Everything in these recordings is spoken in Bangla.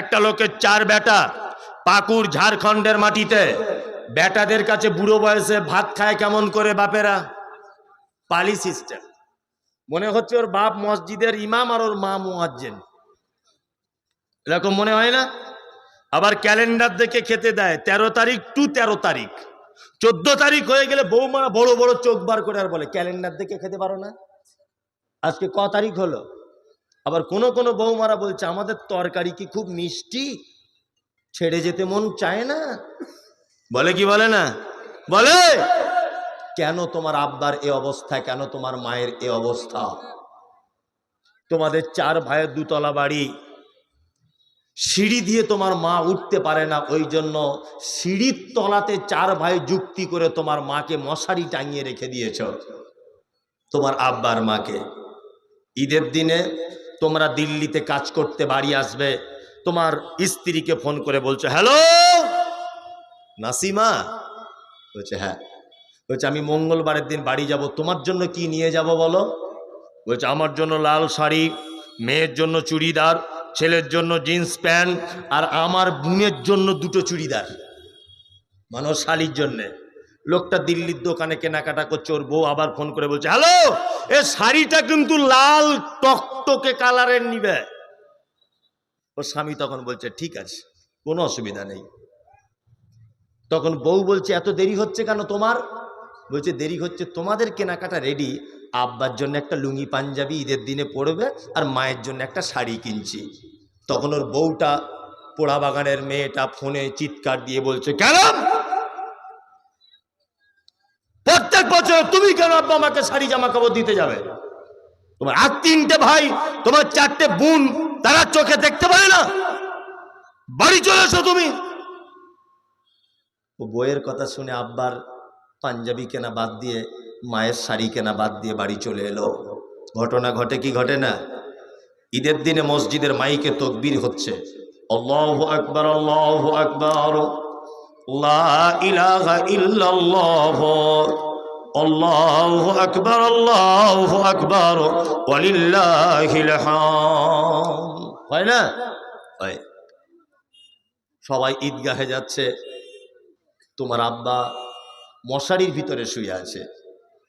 একটা লোকের চার বেটা পাকুর ঝাড়খণ্ডের মাটিতে। বেটাদের কাছে বুড়ো বয়সে ভাত খায় কেমন করে বাপেরা? পালি সিস্টেম। মনে হচ্ছে ওর বাপ মসজিদের ইমাম আর ওর মা মুয়াজ্জেন। এরকম মনে হয় না? আবার ক্যালেন্ডার দেখে খেতে দেয়, তেরো তারিখ টু তেরো তারিখ। চোদ্দ তারিখ হয়ে গেলে বৌমা বড় বড় চোখ বার করে আর বলে, ক্যালেন্ডার দেখে খেতে পারো না? আজকে ক তারিখ হলো? আবার কোনো কোনো বৌমারা বলছে, আমাদের তরকারি কি খুব মিষ্টি? ছেড়ে যেতে মন চায় না? বলে কি বলে না? বলে! কেন তোমার আব্বার এ অবস্থা, কেন তোমার মায়ের এ অবস্থা? তোমাদের চার ভাইয়ের দুতলা বাড়ি। সিঁড়ি দিয়ে তোমার মা উঠতে পারে না, ওই জন্য সিঁড়ির তলাতে চার ভাই যুক্তি করে তোমার মাকে মশারি টাঙিয়ে রেখে দিয়েছ, তোমার আব্বার মাকে। ঈদের দিনে তোমরা দিল্লিতে কাজ করতে বাড়ি আসবে। তোমার স্ত্রীকে ফোন করে বলছো হ্যালো নাসিমা? বলছে হ্যাঁ। বলছে, আমি মঙ্গলবারের দিন বাড়ি যাব। তোমার জন্য কি নিয়ে যাব বলো? বলছে, আমার জন্য লাল শাড়ি, মেয়ের জন্য চুড়িদার, ছেলের জন্য জিন্স প্যান্ট, আর আমার বোনের জন্য দুটো চুড়িদার। মানে ওর শালির জন্যে। লোকটা দিল্লির দোকানে কেনাকাটা করছে, ওর বউ আবার ফোন করে বলছে, হ্যালো, এ শাড়িটা কিন্তু লাল টকটকে কালারের নিবে। ওর স্বামী তখন বলছে, ঠিক আছে, কোনো অসুবিধা নেই। তখন বউ বলছে, এত দেরি হচ্ছে কেন তোমার? বলছে, দেরি হচ্ছে তোমাদের কেনাকাটা রেডি আব্বার জন্য একটা লুঙ্গি পাঞ্জাবি, ঈদের দিনে পরবে আর মায়ের জন্য একটা শাড়ি কিনছি। তখন ওর বউটা পোড়া বাগানের মেয়েটা ফোনে চিৎকার দিয়ে বলছে, কেন? প্রত্যেক বছর তুমি কেন আব্বা আমাকে শাড়ি জামা কাপড় দিতে যাবে? তোমার আর তিনটে ভাই, তোমার চারটে বোন, তারা চোখে দেখতে পারে না। বাড়ি চলে এসো তুমি। ও বইয়ের কথা শুনে আব্বার পাঞ্জাবি কেনা বাদ দিয়ে, মায়ের শাড়ি কেনা বাদ দিয়ে বাড়ি চলে এলো। ঘটনা ঘটে কি ঘটে না? ঈদের দিনে মসজিদের মাইকে তকবির হচ্ছে। আল্লাহু আকবার আল্লাহু আকবার। লা ইলাহা ইল্লাল্লাহ। হয় না? সবাই ঈদগাহে যাচ্ছে, তোমার আব্বা মশারির ভিতরে শুয়ে আছে।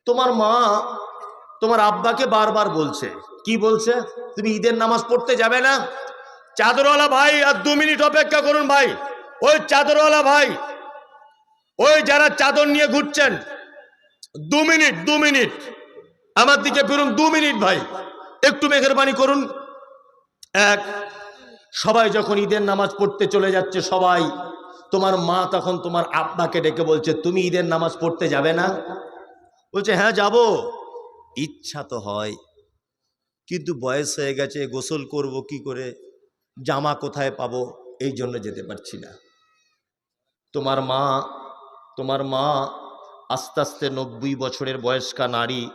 তোমার মা তোমার আব্বাকে বারবার বলছে। কি বলছে? তুমি ঈদের নামাজ পড়তে যাবে না? চাদরওয়ালা ভাই, আর দু মিনিট অপেক্ষা করুন ভাই। ওই চাদরওয়ালা ভাই, ওই যারা চাদর নিয়ে ঘুরছেন দু মিনিট দু মিনিট। আমার দিকে ফিরুন, দু মিনিট ভাই। একটু মেঘেরবানি করুন। এক, সবাই যখন ঈদের নামাজ পড়তে চলে যাচ্ছে, সবাই, তোমার মা তখন তোমার আব্বাকে ডেকে বলছে, তুমি ঈদের নামাজ পড়তে যাবে না? বলছে হ্যাঁ যাব। ইচ্ছা তো হয়, কিন্তু বয়স হয়ে গেছে, গোসল করব কি করে? জামা কোথায় পাবো? এই জন্য যেতে পারছি না। তোমার মা তোমার মা আস্তে আস্তে নব্বই বছরের বয়স্কা নারী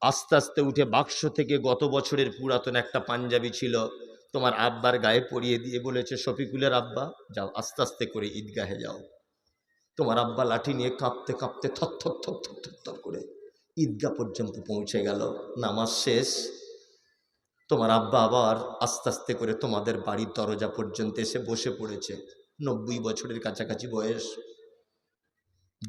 আস্তে আস্তে উঠে বাক্স থেকে গত বছরের পুরাতন একটা পাঞ্জাবি ছিল, তোমার আব্বার গায়ে পরিয়ে দিয়ে বলেছে, শফিকুলের আব্বা, যাও আস্তে আস্তে করে ঈদগাহে যাও। তোমার আব্বা লাঠি নিয়ে কাঁপতে কাঁপতে থর থর থর থর থর থর করে ঈদগাহ পর্যন্ত পৌঁছে গেল। নামাজ শেষ। তোমার আব্বা আবার আস্তে আস্তে করে তোমাদের বাড়ির দরজা পর্যন্ত এসে বসে পড়েছে। নব্বই বছরের কাছাকাছি বয়স।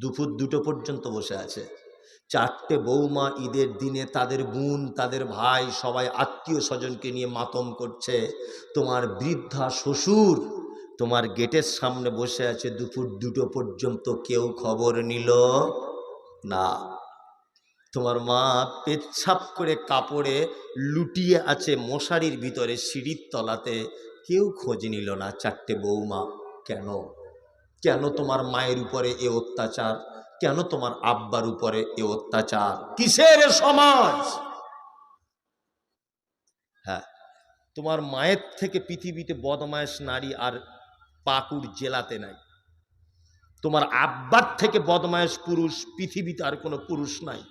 দুপুর দুটো পর্যন্ত বসে আছে। চারটে বৌমা ঈদের দিনে তাদের বোন, তাদের ভাই সবাই আত্মীয় স্বজনকে নিয়ে মাতম করছে। তোমার বৃদ্ধা শ্বশুর, তোমার গেটের সামনে বসে আছে দুপুর দুটো পর্যন্ত কেউ খবর নিল না। তোমার মা পেচ্ছাপ করে কাপড়ে লুটিয়ে আছে মশারির ভিতরে সিঁড়ির তলাতে, কেউ খোঁজ নিল না চারটে বৌমা। কেন? কেন তোমার মায়ের উপরে এ অত্যাচার? কেন তোমার আব্বার উপরে এ অত্যাচার? কিসের সমাজ? হ্যাঁ তোমার মায়ের থেকে পৃথিবীতে বদমায়েশ নারী আর পাকুর জেলাতে নাই। তোমার আব্বার থেকে বদমায়েশ পুরুষ, পৃথিবীতে আর কোনো পুরুষ নাই।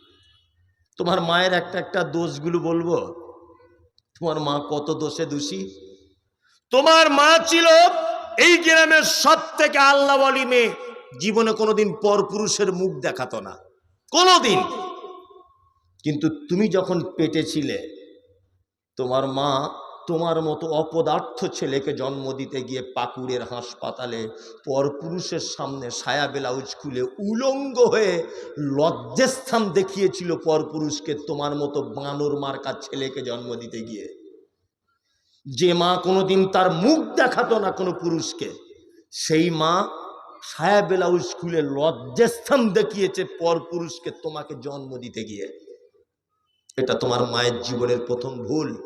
তোমার মায়ের একটা একটা দোষগুলো বলব? তোমার মা কত দোষে দোষী? তোমার মা ছিল এই গ্রামের সব থেকে আল্লাহ মেয়ে জীবনে কোনোদিন পর পুরুষের মুখ দেখাতো না। কোনোদিন। কিন্তু তুমি যখন পেটে ছিলে, তোমার মা তোমার মতো অপদার্থ ছেলেকে জন্ম দিতে গিয়ে পাকুড়ের হাসপাতালে পরপুরুষের সামনে সায়া ব্লাউজ খুলে উলঙ্গ হয়ে লজ্জাস্থান দেখিয়েছিল পরপুরুষকে তোমার মতো বানর মার্কা ছেলেকে জন্ম দিতে গিয়ে। যে মা কোনোদিন তার মুখ দেখাতো না কোনো পুরুষকে সেই মা সায়া স্কুলে লজ্জাস্থান দেখিয়েছে পরপুরুষকে তোমাকে জন্ম দিতে গিয়ে। এটা তোমার মায়ের জীবনের প্রথম ভুল।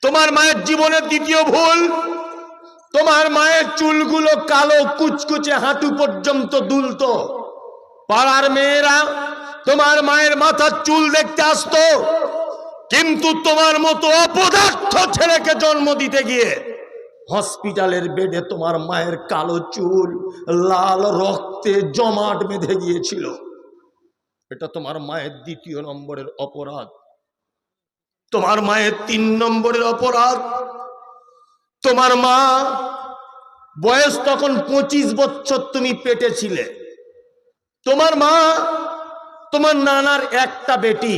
তোমার মায়ের জীবনের দ্বিতীয় ভুল। তোমার মায়ের চুলগুলো কালো কুচকুচে হাঁটু পর্যন্ত দুলতো। পাড়ার মেয়েরা তোমার মায়ের মাথার চুল দেখতে আসতো। কিন্তু তোমার মতো অপদার্থ ছেলেকে জন্ম দিতে গিয়ে হসপিটালের বেডে তোমার মায়ের কালো চুল, লাল রক্তে জমাট বেঁধে গিয়েছিল। এটা তোমার মায়ের দ্বিতীয় নম্বরের অপরাধ। তোমার মায়ের তিন নম্বরের অপরাধ। তোমার মা বয়স তখন পঁচিশ বছর তুমি পেটে ছিলে। তোমার মা, তোমার নানার একটা বেটি।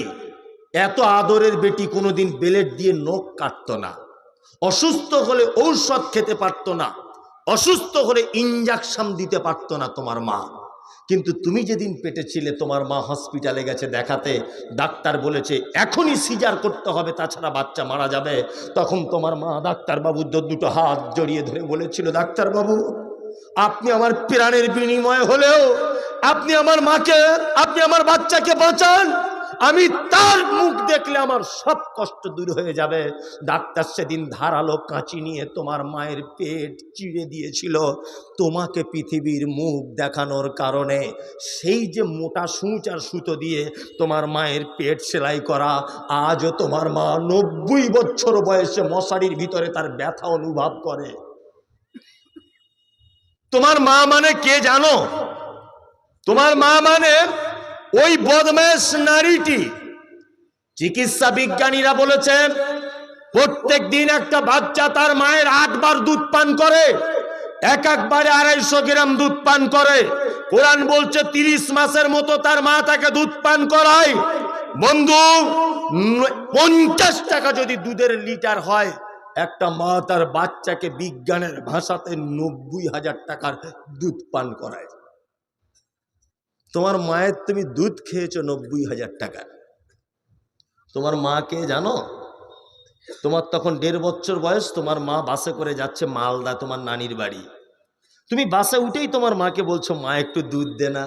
এত আদরের বেটি কোনোদিন বেলেট দিয়ে নখ কাটতো না। অসুস্থ হলে ঔষধ খেতে পারতো না। অসুস্থ হলে ইঞ্জেকশন দিতে পারতো না তোমার মা। কিন্তু তুমি যেদিন পেটে ছিলে, তোমার মা হসপিটালে গেছে দেখাতে। ডাক্তার বলেছে, এখনই সিজার করতে হবে, তাছাড়া বাচ্চা মারা যাবে। তখন তোমার মা ডাক্তারবাবু দুটো হাত জড়িয়ে ধরে বলেছিল, ডাক্তারবাবু, আপনি আমার প্রাণের বিনিময় হলেও আপনি আমার মাকে, আপনি আমার বাচ্চাকে বাঁচান। আমি তার মুখ দেখলে আমার সব কষ্ট দূর হয়ে যাবে। ডাক্তার সেদিন ধারালো কাঁচি নিয়ে তোমার মায়ের পেট চিড়ে দিয়েছিল। তোমাকে পৃথিবীর মুখ দেখানোর কারণে সেই যে মোটা সূচ আর সুতো দিয়ে তোমার মায়ের পেট সেলাই করা, আজও তোমার মা নব্বই বছর বয়সে মশারির ভিতরে তার ব্যথা অনুভব করে। তোমার মা মানে কে জানো? তোমার মা মানে ওই বদমাস নারীটি, চিকিৎসা বিজ্ঞানীরা বলেছেন, প্রত্যেক দিন একটা বাচ্চা তার মায়ের আটবার দুধ পান করে, এক একবারে আড়াইশো গ্রাম দুধ পান করে। কোরআন বলছে, তিরিশ মাসের মতো তার মা তাকে দুধ পান করায়। বন্ধু, পঞ্চাশ টাকা যদি দুধের লিটার হয়, একটা মা তার বাচ্চাকে বিজ্ঞানের ভাষাতে নব্বই হাজার টাকার দুধ পান করায়। তোমার মায়ের তুমি দুধ খেয়েছো নব্বই হাজার টাকা। তোমার মাকে জানো? তোমার তখন দেড় বছর বয়স, তোমার মা বাসে করে যাচ্ছে মালদা, তোমার নানির বাড়ি। তুমি বাসে উঠেই তোমার মাকে বলছো, মা, একটু দুধ দে না।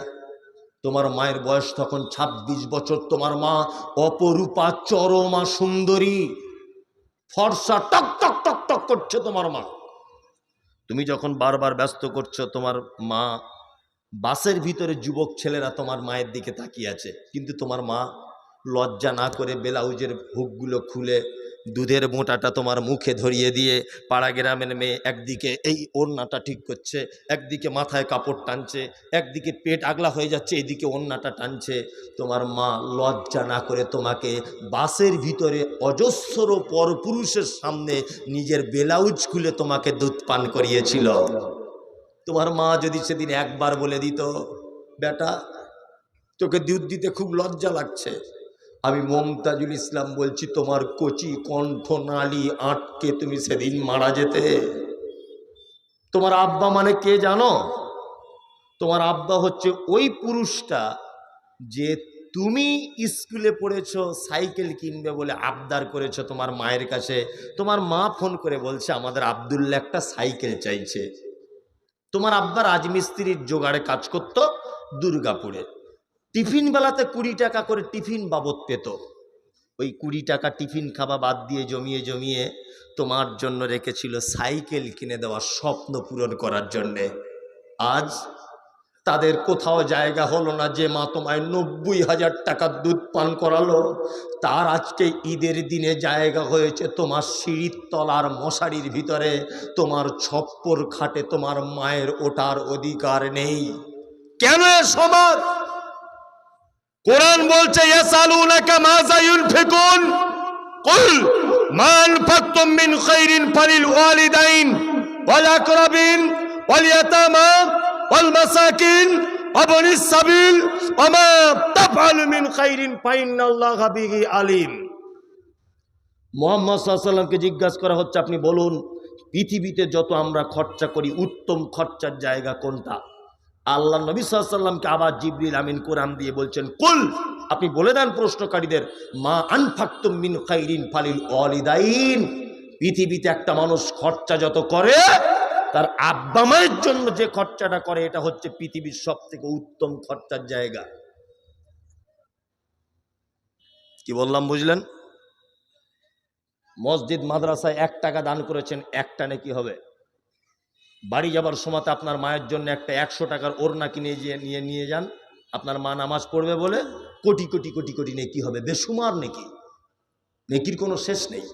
তোমার মায়ের বয়স তখন ২৬ বছর, তোমার মা অপরূপা, চরমা, সুন্দরী। ফর্সা টক টক টক টক করছে তোমার মা। তুমি যখন বারবার ব্যস্ত করছ, তোমার মা বাসের ভিতরে যুবক ছেলেরা তোমার মায়ের দিকে তাকিয়ে আছে। কিন্তু তোমার মা লজ্জা না করে ব্লাউজের হুকগুলো খুলে দুধের মোটাটা তোমার মুখে ধরিয়ে দিয়ে পাড়া গ্রামের মেয়ে একদিকে এই ওড়নাটা ঠিক করছে, একদিকে মাথায় কাপড় টানছে, একদিকে পেট আগলা হয়ে যাচ্ছে, এদিকে ওড়নাটা টানছে। তোমার মা লজ্জা না করে তোমাকে বাসের ভিতরে অজস্র পরপুরুষের সামনে নিজের ব্লাউজ খুলে তোমাকে দুধ পান করিয়েছিল। তোমার মা যদি সেদিন একবার বলে দিত, বেটা, তোকে দুধ দিতে খুব লজ্জা লাগছে। আমি মমতাজুল ইসলাম বলছি, তোমার কচি কণ্ঠ নালী আটকে তুমি সেদিন মারা যেতে। তোমার আব্বা মানে কে জানো? তোমার আব্বা হচ্ছে ওই পুরুষটা যে তুমি স্কুলে পড়েছো, সাইকেল কিনবে বলে আবদার করেছ তোমার মায়ের কাছে। তোমার মা ফোন করে বলছে, আমাদের আবদুল্লা একটা সাইকেল চাইছে। তোমার আব্বা রাজমিস্ত্রির জোগাড়ে কাজ করতো দুর্গাপুরে। টিফিন বেলাতে কুড়ি টাকা করে টিফিন বাবদ পেত। ওই কুড়ি টাকা টিফিন খাওয়া বাদ দিয়ে জমিয়ে জমিয়ে তোমার জন্য রেখেছিল সাইকেল কিনে দেওয়ার স্বপ্ন পূরণ করার জন্যে। আজ তাদের কোথাও জায়গা হলো না যে মা তোমায় নব্বই হাজার টাকার দুধ পান করালো। তার আজকে ঈদের দিনে জায়গা হয়েছে তোমার সিঁড়ির তলার মশারির ভিতরে। তোমার ছপ্পর খাটে তোমার মায়ের ওটার অধিকার নেই। কেন সমাজ? কোরআন বলছে মিন ফালিল ওয়ালিদাইন ওয়াল মাসাকিন وابن السبيل وما تفعل من خير فإن الله به عليم মোহাম্মদ সাল্লামকে জিজ্ঞাসা করা হচ্ছে আপনি বলুন পৃথিবীতে যত আমরা খরচা করি উত্তম খরচার জায়গা কোনটা আল্লাহ নবী সাল্লামকে আবার জিবরিল আমিন কোরআন দিয়ে বলছেন কুল আপনি বলে দেন প্রশ্নকারীদের মা আনফাক্তুম মিন খাইরিন ফালিল ওয়ালিদাইন পৃথিবীতে একটা মানুষ খরচা যত করে তার আব্বা মায়ের জন্য যে খরচাটা করে, এটা হচ্ছে পৃথিবীর সব থেকে উত্তম খরচার জায়গা। কি বললাম, বুঝলেন? মসজিদ, মাদ্রাসায় এক টাকা দান করেছেন, একটা নাকি হবে। বাড়ি যাবার সময় আপনার মায়ের জন্য একটা একশো টাকার ওড়না কিনে নিয়ে নিয়ে যান, আপনার মা নামাজ পড়বে বলে কোটি কোটি কোটি কোটি নেকি হবে বেসুমার নেকি। নেকির কোনো শেষ নেই।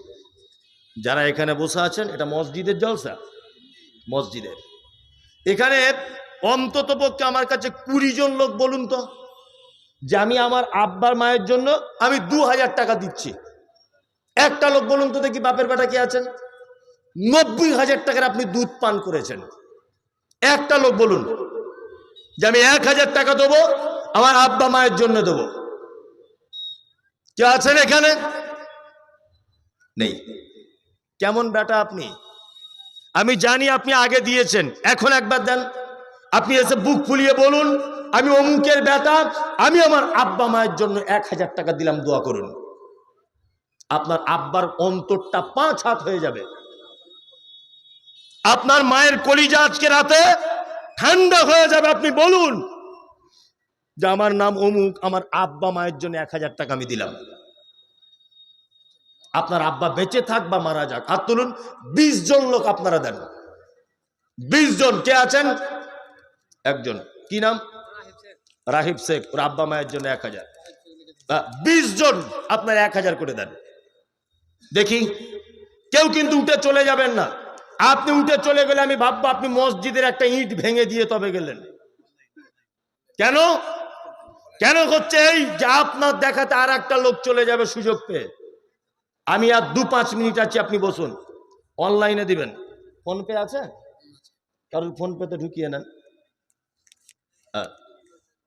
যারা এখানে বসে আছেন, এটা মসজিদের জলসা। মসজিদের। এখানে অন্তত পক্ষে আমার কাছে কুড়ি জন লোক বলুন তো, যে আমি আমার আব্বার মায়ের জন্য আমি দু হাজার টাকা দিচ্ছি। একটা লোক বলুন তো দেখি বাপের বেটা কি আছেন? নব্বই হাজার টাকার আপনি দুধ পান করেছেন। একটা লোক বলুন যে আমি এক হাজার টাকা দেবো, আমার আব্বা মায়ের জন্য দেবো। কে আছেন এখানে? নেই। কেমন বেটা আপনি? আমি জানি আপনি আগে দিয়েছেন, এখন একবার দেন। আপনি এসে বুক ফুলিয়ে বলুন, আমি অমুকের বেটা, আমি আমার আব্বা মায়ের জন্য এক হাজার টাকা দিলাম, দোয়া করুন। আপনার আব্বার অন্তরটা পাঁচ হাত হয়ে যাবে। আপনার মায়ের কলিজা আজকে রাতে ঠান্ডা হয়ে যাবে, আপনি বলুন যে আমার নাম অমুক, আমার আব্বা মায়ের জন্য এক হাজার টাকা আমি দিলাম। আপনার আব্বা বেঁচে থাক বা মারা যাক, হাত তুলুন, বিশ জন লোক আপনারা দেন। বিশ জন কে আছেন? একজন। কি নাম? রাহিব শেখ। ওর আব্বা মায়ের জন্য এক হাজার। বিশ জন আপনার এক হাজার করে দেন। দেখি, কেউ কিন্তু উঠে চলে যাবেন না। আপনি উঠে চলে গেলে আমি ভাববো আপনি মসজিদের একটা ইট ভেঙে দিয়ে তবে গেলেন। কেন? কেন হচ্ছে এই যে আপনার দেখাতে আর একটা লোক চলে যাবে সুযোগ পেয়ে? আমি আর দু পাঁচ মিনিট আছি আপনি বসুন। অনলাইনে দিবেন। ফোন পে আছে? কারণ ফোন পেতে ঢুকিয়ে নেন।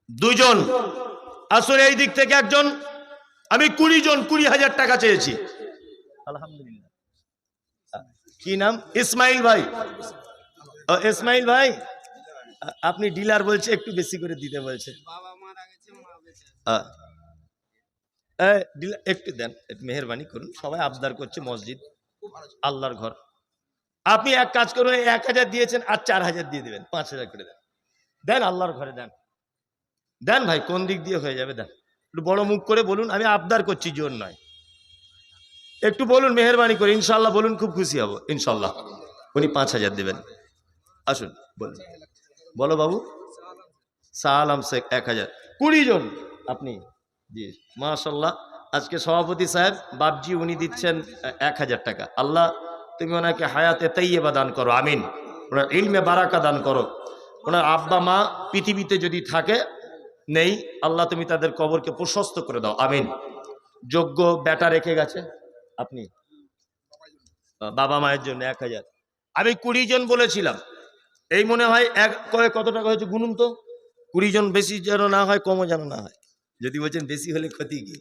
দুজন আসলে এই দিক থেকে একজন আমি কুড়ি জন কুড়ি হাজার টাকা চেয়েছি। আলহামদুলিল্লাহ। কি নাম? ইসমাইল ভাই। ইসমাইল ভাই আপনি ডিলার বলছে একটু বেশি করে দিতে বলছে। এ, ডিলার একটু দেন, একটু মেহরবানি করুন। সবাই আবদার করছে মসজিদ, আল্লাহর ঘর। আপনি এক কাজ করুন এক হাজার দিয়েছেন, আর চার হাজার দিয়ে দেবেন, পাঁচ হাজার করে দেন। দেন আল্লাহর ঘরে দেন। দেন ভাই, কোন দিক দিয়ে হয়ে যাবে, দেন। একটু বড় মুখ করে বলুন, আমি আবদার করছি, জোর নয়। একটু বলুন, মেহরবানি করে ইনশাল্লাহ বলুন, খুব খুশি হব ইনশাল্লাহ উনি পাঁচ হাজার দেবেন। আসুন, বলুন। বলো বাবু। আলম শেখ, এক হাজার। কুড়ি জন, আপনি। জি মাশাল্লাহ আজকে সভাপতি সাহেব বাবজি উনি দিচ্ছেন এক হাজার টাকা। আল্লাহ, তুমি ওনাকে হায়াতে তাইয়েবা দান করো, আমিন। ওনার ইলমে বারাকা দান করো। ওনার আব্বা, মা পৃথিবীতে যদি থাকে, নেই, আল্লাহ তুমি তাদের কবরকে প্রশস্ত করে দাও, আমিন। যোগ্য বেটা রেখে গেছে, আপনি? বাবা মায়ের জন্য এক হাজার। আমি কুড়ি জন বলেছিলাম। এই মনে হয় এক কত টাকা হয়েছে গুনুন তো? কুড়ি জন বেশি যেন না হয়, কমও যেন না হয়। যদি বলছেন বেশি হলে ক্ষতি কি?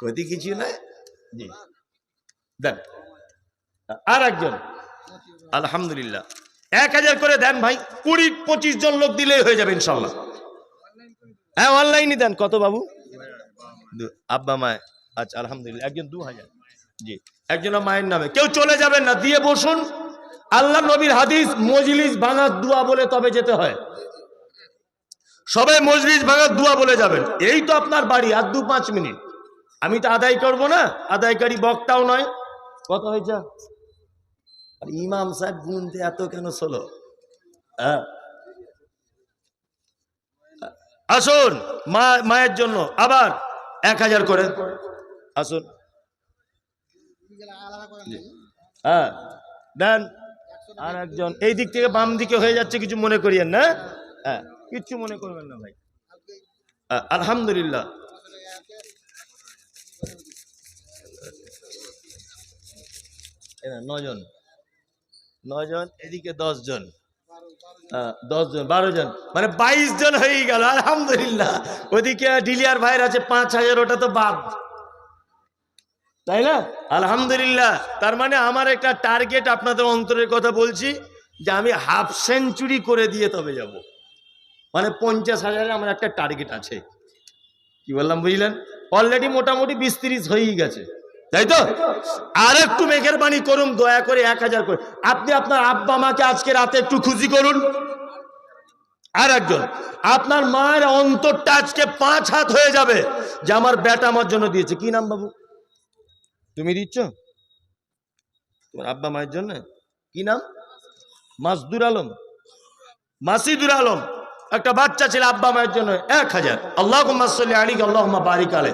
ক্ষতি কিছু নয়? জি। দেন। আর একজন আলহামদুলিল্লাহ। এক হাজার করে দেন ভাই, কুড়ি পঁচিশ জন লোক দিলেই হয়ে যাবে ইনশাল্লাহ হ্যাঁ অনলাইনে দেন। কত বাবু? আব্বা মায় আচ্ছা আলহামদুলিল্লাহ। একজন দু হাজার। জি। একজন মায়ের নামে। কেউ চলে যাবেন না। দিয়ে বসুন। আল্লাহ নবীর হাদিস, মজলিস ভাঙার দুয়া বলে তবে যেতে হয়। সবাই মজলিস ভাঙার দোয়া বলে যাবেন এই তো আপনার বাড়ি, আর দু পাঁচ মিনিট। আমি তো আদায় করব না, আদায়কারী বক্তাও নয়। কথা হয়েছে? আর ইমাম সাহেব গুনতে এত কেন ষোলো হ্যাঁ? আসুন, মা, মায়ের জন্য আবার এক হাজার করে। আসুন। হ্যাঁ দেন। আর একজন, এই দিক থেকে বাম দিকে হয়ে যাচ্ছে, কিছু মনে করিয়েন না। হ্যাঁ। কিচ্ছু মনে করবেন না ভাই। আলহামদুলিল্লাহ। নজন নজন এদিকে দশ জন হ্যাঁ, দশ জন বারো জন মানে বাইশ জন হয়ে গেল আলহামদুলিল্লাহ। ওদিকে ডিলিয়ার ভাইয়ের আছে পাঁচ হাজার ওটা তো বাদ। তাই না? আলহামদুলিল্লাহ। তার মানে আমার একটা টার্গেট আপনাদের অন্তরের কথা বলছি যে আমি হাফ সেঞ্চুরি করে দিয়ে তবে যাব। মানে পঞ্চাশ হাজারে আমার একটা টার্গেট আছে। কি বললাম, বুঝলেন? অলরেডি মোটামুটি বিশ তিরিশ হয়েই গেছে। তাই তো? আর একটু মেঘের বাণী করুন, দয়া করে এক হাজার করে। আপনি আপনার আব্বা মাকে আজকে রাতে একটু খুশি করুন। আর একজন, আপনার মায়ের অন্তরটা আজকে পাঁচ হাত হয়ে যাবে যে আমার বেটা আমার জন্য দিয়েছে। কি নাম বাবু? তুমি দিচ্ছ? তোমার আব্বা মায়ের জন্য? কি নাম? মাসদুর আলম। মাসিদুর আলম। একটা বাচ্চা ছিল আব্বা মায়ের জন্য এক হাজার। আল্লাহ মাসল্লি আলী আল্লাহ বারিক আলে